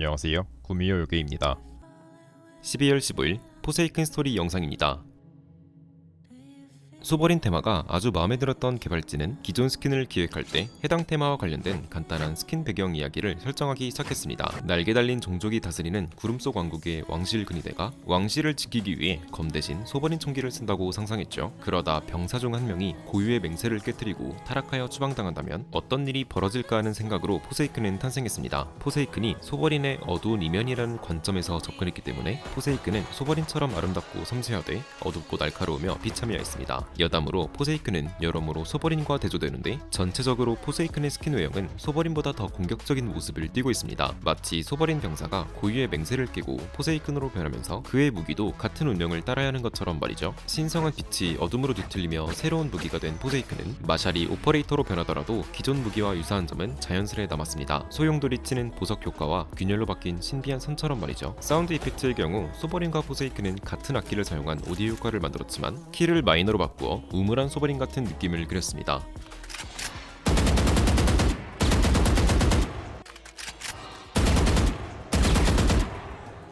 안녕하세요. 구미호 요괴입니다. 12월 15일 포세이큰 스토리 영상입니다. 소버린 테마가 아주 마음에 들었던 개발진은 기존 스킨을 기획할 때 해당 테마와 관련된 간단한 스킨 배경 이야기를 설정하기 시작했습니다. 날개 달린 종족이 다스리는 구름 속 왕국의 왕실 근위대가 왕실을 지키기 위해 검 대신 소버린 총기를 쓴다고 상상했죠. 그러다 병사 중 한 명이 고유의 맹세를 깨뜨리고 타락하여 추방당한다면 어떤 일이 벌어질까 하는 생각으로 포세이큰은 탄생했습니다. 포세이큰이 소버린의 어두운 이면이라는 관점에서 접근했기 때문에 포세이큰은 소버린처럼 아름답고 섬세하되 어둡고 날카로우며 비참해야 했습니다. 여담으로 포세이큰은 여러모로 소버린과 대조되는데 전체적으로 포세이큰의 스킨 외형은 소버린보다 더 공격적인 모습을 띠고 있습니다. 마치 소버린 병사가 고유의 맹세를 깨고 포세이큰으로 변하면서 그의 무기도 같은 운명을 따라야 하는 것처럼 말이죠. 신성한 빛이 어둠으로 뒤틀리며 새로운 무기가 된 포세이큰은 마샬이 오퍼레이터로 변하더라도 기존 무기와 유사한 점은 자연스레 남았습니다. 소용돌이 치는 보석 효과와 균열로 바뀐 신비한 선처럼 말이죠. 사운드 이펙트의 경우 소버린과 포세이큰은 같은 악기를 사용한 오디오 효과를 만들었지만 키를 마이너로 바꾸 어 우물한 소버린 같은 느낌을 그렸습니다.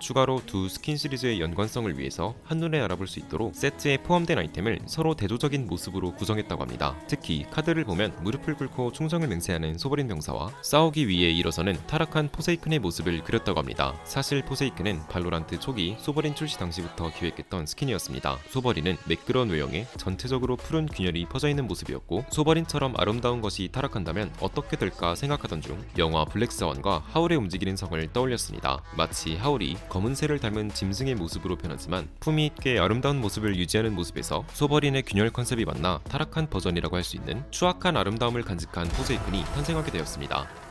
추가로 두 스킨 시리즈의 연관성을 위해서 한눈에 알아볼 수 있도록 세트에 포함된 아이템을 서로 대조적인 모습으로 구성했다고 합니다. 특히 카드를 보면 무릎을 꿇고 충성을 맹세하는 소버린 병사와 싸우기 위해 일어서는 타락한 포세이큰의 모습을 그렸다고 합니다. 사실 포세이큰은 발로란트 초기 소버린 출시 당시부터 기획했던 스킨이었습니다. 소버린은 매끄러운 외형에 전체적으로 푸른 균열이 퍼져 있는 모습이었고 소버린처럼 아름다운 것이 타락한다면 어떻게 될까 생각하던 중 영화 블랙스완과 하울의 움직이는 성을 떠올렸습니다. 마치 하울이 검은 새를 닮은 짐승의 모습으로 변하지만 품위 있게 아름다운 모습을 유지하는 모습에서 소버린의 균열 컨셉이 만나 타락한 버전이라고 할 수 있는 추악한 아름다움을 간직한 포세이큰이 탄생하게 되었습니다.